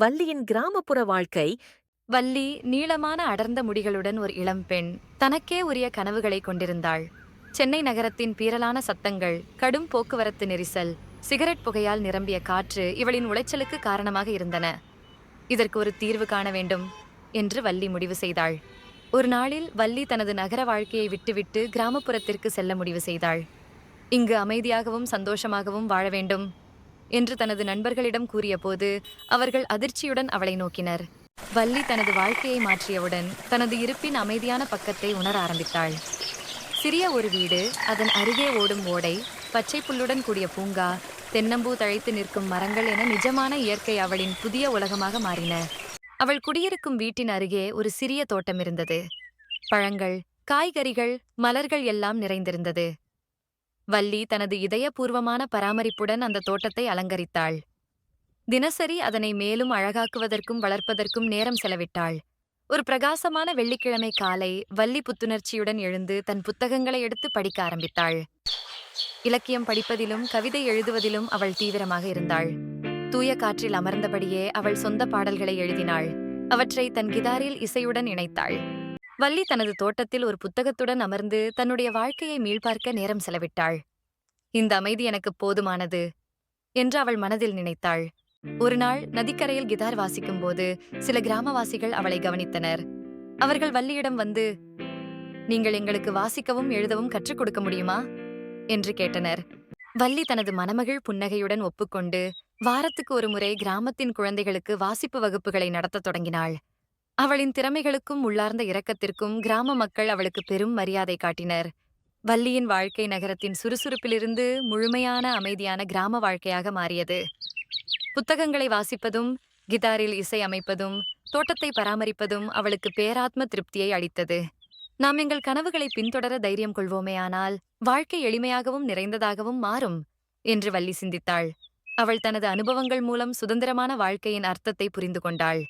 வள்ளியின் கிராமப்புற வாழ்க்கை. வள்ளி நீளமான அடர்ந்த முடிகளுடன் ஒரு இளம்பெண் தனக்கே உரிய கனவுகளை கொண்டிருந்தாள். சென்னை நகரத்தின் பீரலான சத்தங்கள் கடும் போக்குவரத்து நெரிசல் சிகரெட் புகையால் நிரம்பிய காற்று இவளின் உளைச்சலுக்கு காரணமாக இருந்தன. இதற்கு ஒரு தீர்வு காண வேண்டும் என்று வள்ளி முடிவு செய்தாள். ஒரு நாளில் வள்ளி தனது நகர வாழ்க்கையை விட்டுவிட்டு கிராமப்புறத்திற்கு செல்ல முடிவு செய்தாள். இங்கு அமைதியாகவும் சந்தோஷமாகவும் வாழ வேண்டும். என்று தனது நண்பர்களிடம் கூறியபோது அவர்கள் அதிர்ச்சியுடன் அவளை நோக்கினர். வள்ளி தனது வாழ்க்கையை மாற்றியவுடன் தனது இருப்பின் அமைதியான பக்கத்தை உணர ஆரம்பித்தாள். சிறிய ஒரு வீடு அதன் அருகே ஓடும் ஓடை பச்சை புல்லுடன் கூடிய பூங்கா தென்னம்பூ தழைத்து நிற்கும் மரங்கள் என நிஜமான இயற்கை அவளின் புதிய உலகமாக மாறின. அவள் குடியிருக்கும் வீட்டின் அருகே ஒரு சிறிய தோட்டம் இருந்தது. பழங்கள் காய்கறிகள் மலர்கள் எல்லாம் நிறைந்திருந்தது. வள்ளி தனது இதயபூர்வமான பராமரிப்புடன் அந்த தோட்டத்தை அலங்கரித்தாள். தினசரி அதனை மேலும் அழகாக்குவதற்கும் வளர்ப்பதற்கும் நேரம் செலவிட்டாள். ஒரு பிரகாசமான வெள்ளிக்கிழமை காலை வள்ளி புத்துணர்ச்சியுடன் எழுந்து தன் புத்தகங்களை எடுத்து படிக்க ஆரம்பித்தாள். இலக்கியம் படிப்பதிலும் கவிதை எழுதுவதிலும் அவள் தீவிரமாக இருந்தாள். தூய காற்றில் அமர்ந்தபடியே அவள் சொந்த பாடல்களை எழுதினாள். அவற்றை தன் கிதாரில் இசையுடன் இணைத்தாள். வள்ளி தனது தோட்டத்தில் ஒரு புத்தகத்துடன் அமர்ந்து தன்னுடைய வாழ்க்கையை மீள்பார்க்க நேரம் செலவிட்டாள். இந்த அமைதி எனக்கு போதுமானது என்று அவள் மனதில் நினைத்தாள். ஒரு நாள் நதிக்கரையில் கிதார் வாசிக்கும்போது சில கிராமவாசிகள் அவளை கவனித்தனர். அவர்கள் வள்ளியிடம் வந்து நீங்கள் எங்களுக்கு வாசிக்கவும் எழுதவும் கற்றுக் கொடுக்க முடியுமா? என்று கேட்டனர். வள்ளி தனது மணமகள் புன்னகையுடன் ஒப்புக்கொண்டு வாரத்துக்கு ஒரு முறை கிராமத்தின் குழந்தைகளுக்கு வாசிப்பு வகுப்புகளை நடத்தத் தொடங்கினாள். அவளின் திறமைகளுக்கும் உள்ளார்ந்த இரக்கத்திற்கும் கிராம மக்கள் அவளுக்கு பெரும் மரியாதை காட்டினர். வள்ளியின் வாழ்க்கை நகரத்தின் சுறுசுறுப்பிலிருந்து முழுமையான அமைதியான கிராம வாழ்க்கையாக மாறியது. புத்தகங்களை வாசிப்பதும் கிதாரில் இசை அமைப்பதும் தோட்டத்தை பராமரிப்பதும் அவளுக்கு பேராத்ம திருப்தியை அளித்தது. நாம் எங்கள் கனவுகளை பின்தொடர தைரியம் கொள்வோமேயானால் வாழ்க்கை எளிமையாகவும் நிறைந்ததாகவும் மாறும் என்று வள்ளி சிந்தித்தாள். அவள் தனது அனுபவங்கள் மூலம் சுதந்திரமான வாழ்க்கையின் அர்த்தத்தை புரிந்து கொண்டாள்.